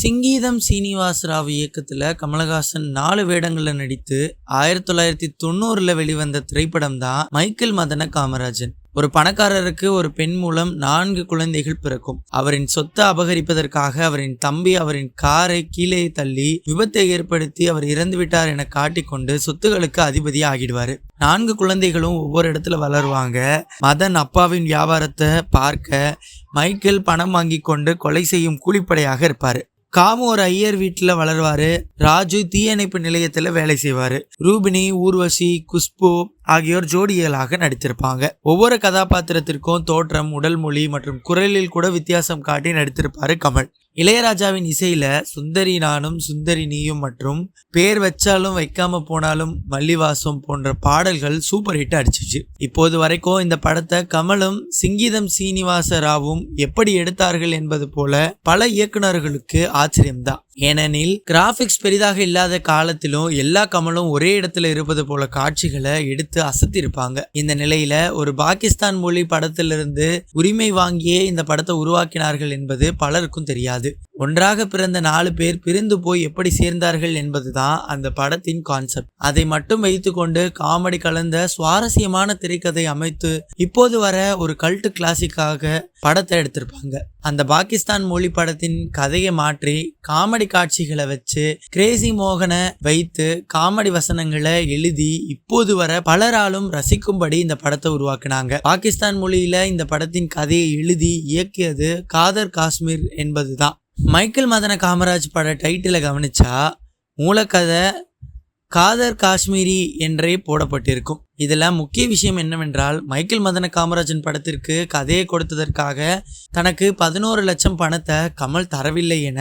சிங்கீதம் சீனிவாச ராவ் இயக்கத்தில் கமலஹாசன் நாலு வேடங்களில் நடித்து ஆயிரத்தி தொள்ளாயிரத்தி தொண்ணூறில் வெளிவந்த திரைப்படம் தான் மைக்கேல் மதன காமராஜன். ஒரு பணக்காரருக்கு ஒரு பெண் மூலம் நான்கு குழந்தைகள் பிறக்கும். அவரின் சொத்தை அபகரிப்பதற்காக அவரின் தம்பி அவரின் காரை கீழே தள்ளி விபத்தை ஏற்படுத்தி அவர் இறந்து விட்டார் என காட்டிக்கொண்டு சொத்துகளுக்கு அதிபதி ஆகிடுவாரு. நான்கு குழந்தைகளும் ஒவ்வொரு இடத்துல வளருவாங்க. மதன் அப்பாவின் வியாபாரத்தை பார்க்க மைக்கேல் பணம் வாங்கி கொண்டு கொலை செய்யும் கூலிப்படையாக இருப்பாரு. காமு ஒரு ஐயர் வீட்டில் வளர்வாரு. ராஜு தீயணைப்பு நிலையத்தில் வேலை செய்வார். ரூபினி ஊர்வசி குஷ்பு ஆகியோர் ஜோடிகளாக நடித்திருப்பாங்க. ஒவ்வொரு கதாபாத்திரத்திற்கும் தோற்றம் உடல் மொழி மற்றும் குரலில் கூட வித்தியாசம் காட்டி நடித்திருப்பாரு கமல். இளையராஜாவின் இசையில சுந்தரி நானும் சுந்தரி நீயும் மற்றும் பேர் வச்சாலும் வைக்காம போனாலும் மல்லிவாசம் போன்ற பாடல்கள் சூப்பர் ஹிட் அடிச்சிச்சு. இப்போது வரைக்கும் இந்த படத்தை கமலும் சிங்கீதம் சீனிவாச ராவும் எப்படி எடுத்தார்கள் என்பது போல பல இயக்குநர்களுக்கு ஆச்சரியம்தான். ஏனெனில் கிராபிக்ஸ் பெரிதாக இல்லாத காலத்திலும் எல்லா கமலும் ஒரே இடத்துல இருப்பது போல காட்சிகளை எடுத்து அசத்திருப்பாங்க. இந்த நிலையில ஒரு பாகிஸ்தான் மொழி படத்திலிருந்து உரிமை வாங்கியே இந்த படத்தை உருவாக்கினார்கள் என்பது பலருக்கும் தெரியாது. ஒன்றாக பிறந்த நாலு பேர் பிரிந்து போய் எப்படி சேர்ந்தார்கள் என்பதுதான் அந்த படத்தின் கான்செப்ட் அதை மட்டும் வைத்துக்கொண்டு காமெடி கலந்த சுவாரஸ்யமான திரைக்கதை அமைத்து இப்போது வர ஒரு கல்ட்டு கிளாசிக்காக படத்தை எடுத்திருப்பாங்க. அந்த பாகிஸ்தான் மொழி படத்தின் கதையை மாற்றி காமெடி காட்சிகளை வச்சு கிரேசி மோகனை வைத்து காமெடி வசனங்களை எழுதி இப்போது வர பலராலும் ரசிக்கும்படி இந்த படத்தை உருவாக்குனாங்க. பாகிஸ்தான் மொழியில இந்த படத்தின் கதையை எழுதி இயக்கியது காதர் காஷ்மீர் என்பதுதான். மைக்கேல் மதன காமராஜ் பட டைட்டிலை கவனிச்சா மூலக்கதை காதர் காஷ்மீரி என்றே போடப்பட்டிருக்கும். இதில் முக்கிய விஷயம் என்னவென்றால் மைக்கேல் மதன காமராஜன் படத்திற்கு கதையை கொடுத்ததற்காக தனக்கு பதினோரு லட்சம் பணத்தை கமல் தரவில்லை என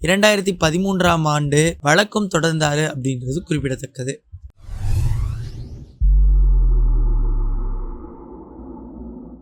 இரண்டாயிரத்தி பதிமூன்றாம் ஆண்டு வழக்கம் தொடர்ந்தாரு அப்படின்றது குறிப்பிடத்தக்கது.